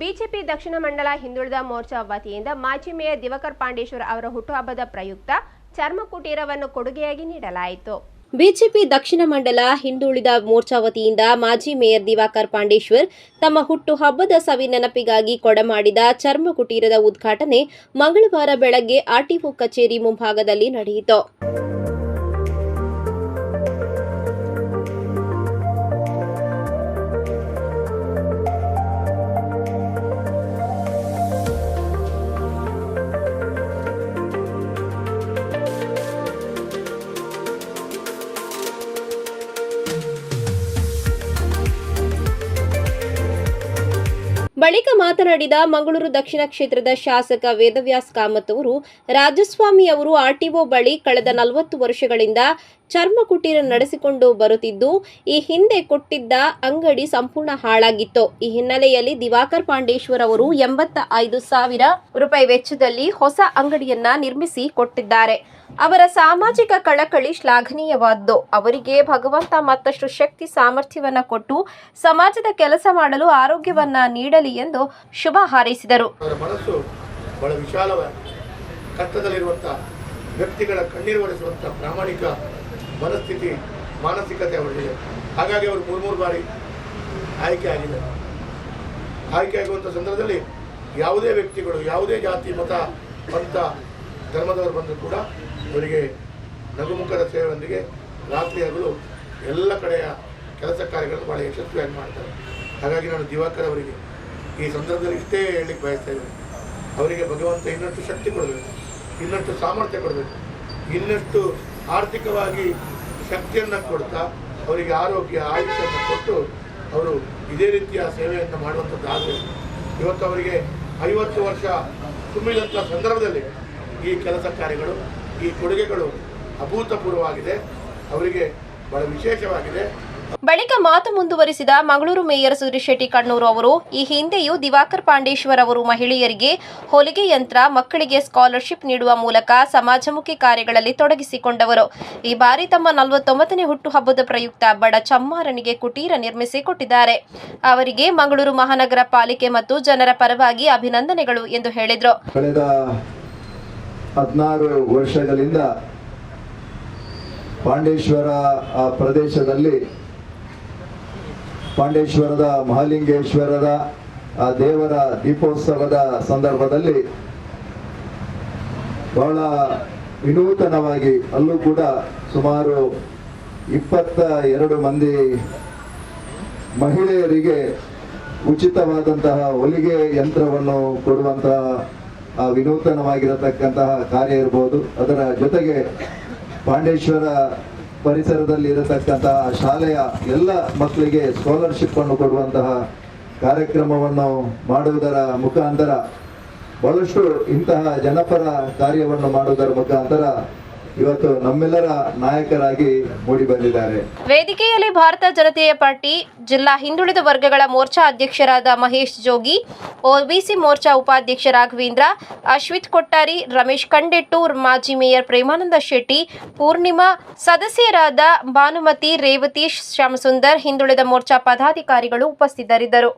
BJP ದಕ್ಷಿಣ ಮಂಡಲ ಹಿಂದುಳಿದ ಮೋರ್ಚಾ ವತಿಯಿಂದ ಮಾಜಿ ಮೇಯರ್ ದಿವಕರ್ ಪಾಂಡೇಶ್ವರ್ ಅವರ ಹುಟ್ಟುಹಬ್ಬದ ಪ್ರಯುಕ್ತ ಚರ್ಮ ಕುಟೀರವನ್ನು ಕೊಡುಗೆಯಾಗಿ ನೀಡಲಾಯಿತು. ಬಿಜೆಪಿ ದಕ್ಷಿಣ ಮಂಡಲ ಹಿಂದುಳಿದ ಮೋರ್ಚಾ ವತಿಯಿಂದ ಮಾಜಿ ಮೇಯರ್ ದಿವಾಕರ್ ಪಾಂಡೇಶ್ವರ್ ತಮ್ಮ ಹುಟ್ಟುಹಬ್ಬದ ಸವಿ ನೆನಪಿಗಾಗಿ ಕೊಡಮಾಡಿದ ಚರ್ಮ ಕುಟೀರದ ಉದ್ಘಾಟನೆ ಮಂಗಳವಾರ ಬೆಳಗ್ಗೆ ಆರ್ಟಿಒ ಕಚೇರಿ ಮುಂಭಾಗದಲ್ಲಿ ನಡೆಯಿತು. ಬಳಿಕ ಮಾತನಾಡಿದ ಮಂಗಳೂರು ದಕ್ಷಿಣ ಕ್ಷೇತ್ರದ ಶಾಸಕ ವೇದವ್ಯಾಸ್ ಕಾಮತ್ ಅವರು, ರಾಜಸ್ವಾಮಿ ಅವರು ಆರ್ಟಿಒ ಬಳಿ ಕಳೆದ ನಲವತ್ತು ವರ್ಷಗಳಿಂದ ಚರ್ಮ ಕುಟೀರ ನಡೆಸಿಕೊಂಡು ಬರುತ್ತಿದ್ದು, ಈ ಹಿಂದೆ ಕೊಟ್ಟಿದ್ದ ಅಂಗಡಿ ಸಂಪೂರ್ಣ ಹಾಳಾಗಿತ್ತು. ಈ ಹಿನ್ನೆಲೆಯಲ್ಲಿ ದಿವಾಕರ್ ಪಾಂಡೇಶ್ವರ್ ಅವರು ಎಂಬತ್ತ ಐದು ಸಾವಿರ ರೂಪಾಯಿ ವೆಚ್ಚದಲ್ಲಿ ಹೊಸ ಅಂಗಡಿಯನ್ನ ನಿರ್ಮಿಸಿ ಕೊಟ್ಟಿದ್ದಾರೆ. ಅವರ ಸಾಮಾಜಿಕ ಕಳಕಳಿ ಶ್ಲಾಘನೀಯವಾದ್ದು. ಅವರಿಗೆ ಭಗವಂತ ಮತ್ತಷ್ಟು ಶಕ್ತಿ, ಸಾಮರ್ಥ್ಯವನ್ನ ಕೊಟ್ಟು ಸಮಾಜದ ಕೆಲಸ ಮಾಡಲು ಆರೋಗ್ಯವನ್ನ ನೀಡಲಿ ಎಂದು ಶುಭ ಹಾರೈಸಿದರು. ವ್ಯಕ್ತಿಗಳ ಕಣ್ಣೀರು ಒರೆಸುವಂತಹ ಪ್ರಾಮಾಣಿಕ ಮನಸ್ಥಿತಿ, ಮಾನಸಿಕತೆ ಅವರಿಗೆ ಹಾಗಾಗಿ ಅವರು ಮೂರು ಮೂರು ಬಾರಿ ಆಯ್ಕೆ ಆಗಿದೆ. ಆಯ್ಕೆ ಆಗುವಂಥ ಸಂದರ್ಭದಲ್ಲಿ ಯಾವುದೇ ವ್ಯಕ್ತಿಗಳು, ಯಾವುದೇ ಜಾತಿ, ಮತ, ಪಂಥ, ಧರ್ಮದವರು ಬಂದರೂ ಕೂಡ ಅವರಿಗೆ ನಗುಮುಖದ ಸೇವೆಯೊಂದಿಗೆ ರಾತ್ರಿ ಹಗಲು ಎಲ್ಲ ಕಡೆಯ ಕೆಲಸ ಕಾರ್ಯಗಳನ್ನು ಭಾಳ ಯಶಸ್ವಿಯಾಗಿ ಮಾಡ್ತಾರೆ. ಹಾಗಾಗಿ ನಾನು ದಿವಾಕರ್ ಅವರಿಗೆ ಈ ಸಂದರ್ಭದಲ್ಲಿ ಇಷ್ಟೇ ಹೇಳಲಿಕ್ಕೆ ಬಯಸ್ತಾ ಇದ್ದೇನೆ. ಅವರಿಗೆ ಭಗವಂತ ಇನ್ನಷ್ಟು ಶಕ್ತಿ ಕೊಡಬೇಕು, ಇನ್ನಷ್ಟು ಸಾಮರ್ಥ್ಯ ಕೊಡಬೇಕು, ಇನ್ನಷ್ಟು ಆರ್ಥಿಕವಾಗಿ ಶಕ್ತಿಯನ್ನು ಕೊಡ್ತಾ ಅವರಿಗೆ ಆರೋಗ್ಯ ಆಯುಷ್ಯವನ್ನು ಕೊಟ್ಟು ಅವರು ಇದೇ ರೀತಿಯ ಸೇವೆಯನ್ನು ಮಾಡುವಂಥದ್ದು ಆಗಬೇಕು ಇವತ್ತು ಅವರಿಗೆ ಐವತ್ತು ವರ್ಷ ತುಂಬಿದಂಥ ಸಂದರ್ಭದಲ್ಲಿ ಈ ಕೆಲಸ ಕಾರ್ಯಗಳು, ಈ ಕೊಡುಗೆಗಳು ಅಭೂತಪೂರ್ವವಾಗಿದೆ. ಅವರಿಗೆ ಬಹಳ ವಿಶೇಷವಾಗಿದೆ. ಬಳಿಕ ಮಾತು ಮುಂದುವರಿಸಿದ ಮಂಗಳೂರು ಮೇಯರ್ ಸುರೇಶ್ ಶೆಟ್ಟಿ ಕಣ್ಣೂರು ಅವರು, ಈ ಹಿಂದೆಯೂ ದಿವಾಕರ್ ಪಾಂಡೇಶ್ವರ್ ಅವರು ಮಹಿಳೆಯರಿಗೆ ಹೊಲಿಗೆ ಯಂತ್ರ, ಮಕ್ಕಳಿಗೆ ಸ್ಕಾಲರ್ಶಿಪ್ ನೀಡುವ ಮೂಲಕ ಸಮಾಜಮುಖಿ ಕಾರ್ಯಗಳಲ್ಲಿ ತೊಡಗಿಸಿಕೊಂಡವರು. ಈ ಬಾರಿ ತಮ್ಮ ನಲವತ್ತೊಂಬತ್ತನೇ ಹುಟ್ಟುಹಬ್ಬದ ಪ್ರಯುಕ್ತ ಬಡ ಚಮ್ಮಾರನಿಗೆ ಕುಟೀರ ನಿರ್ಮಿಸಿ ಕೊಟ್ಟಿದ್ದಾರೆ. ಅವರಿಗೆ ಮಂಗಳೂರು ಮಹಾನಗರ ಪಾಲಿಕೆ ಮತ್ತು ಜನರ ಪರವಾಗಿ ಅಭಿನಂದನೆಗಳು ಎಂದು ಹೇಳಿದರು. ವರ್ಷಗಳಿಂದ ಪಾಂಡೇಶ್ವರ ಪ್ರದೇಶದಲ್ಲಿ ಪಾಂಡೇಶ್ವರದ ಮಹಾಲಿಂಗೇಶ್ವರರ ದೇವರ ದೀಪೋತ್ಸವದ ಸಂದರ್ಭದಲ್ಲಿ ಬಹಳ ವಿನೂತನವಾಗಿ ಅಲ್ಲೂ ಕೂಡ ಸುಮಾರು ಇಪ್ಪತ್ತ ಎರಡು ಮಂದಿ ಮಹಿಳೆಯರಿಗೆ ಉಚಿತವಾದಂತಹ ಹೊಲಿಗೆ ಯಂತ್ರವನ್ನು ಕೊಡುವಂತಹ ವಿನೂತನವಾಗಿರತಕ್ಕಂತಹ ಕಾರ್ಯ ಇರ್ಬೋದು. ಅದರ ಜೊತೆಗೆ ಪಾಂಡೇಶ್ವರ ಪರಿಸರದಲ್ಲಿ ಇರತಕ್ಕಂತಹ ಶಾಲೆಯ ಎಲ್ಲ ಮಕ್ಕಳಿಗೆ ಸ್ಕಾಲರ್ಶಿಪ್ ಅನ್ನು ಕೊಡುವಂತಹ ಕಾರ್ಯಕ್ರಮವನ್ನು ಮಾಡುವುದರ ಮುಖಾಂತರ ಬಹಳಷ್ಟು ಇಂತಹ ಜನಪರ ಕಾರ್ಯವನ್ನು ಮಾಡುವುದರ ಮುಖಾಂತರ ಇವತ್ತು ನಮ್ಮೆಲ್ಲರ ನಾಯಕರಾಗಿ ಮೂಡಿ ಬಂದಿದ್ದಾರೆ. ವೇದಿಕೆಯಲ್ಲಿ ಭಾರತ ಜನತೆಯ ಪಾರ್ಟಿ, ಜಿಲ್ಲಾ ಹಿಂದುಳಿದ ವರ್ಗಗಳ ಮೋರ್ಚಾ ಅಧ್ಯಕ್ಷರಾದ ಮಹೇಶ್ ಜೋಗಿ, ಒಬಿಸಿ ಮೋರ್ಚಾ ಉಪಾಧ್ಯಕ್ಷ ರಾಘವೇಂದ್ರ, ಅಶ್ವಿತ್ ಕೊಟ್ಟಾರಿ, ರಮೇಶ್ ಕಂಡೆಟ್ಟೂರ್, ಮಾಜಿ ಮೇಯರ್ ಪ್ರೇಮಾನಂದ ಶೆಟ್ಟಿ, ಪೂರ್ಣಿಮಾ, ಸದಸ್ಯರಾದ ಭಾನುಮತಿ ರೇವತಿ ಶ್ಯಾಮಸುಂದರ್, ಹಿಂದುಳಿದ ಮೋರ್ಚಾ ಪದಾಧಿಕಾರಿಗಳು ಉಪಸ್ಥಿತರಿದ್ದರು.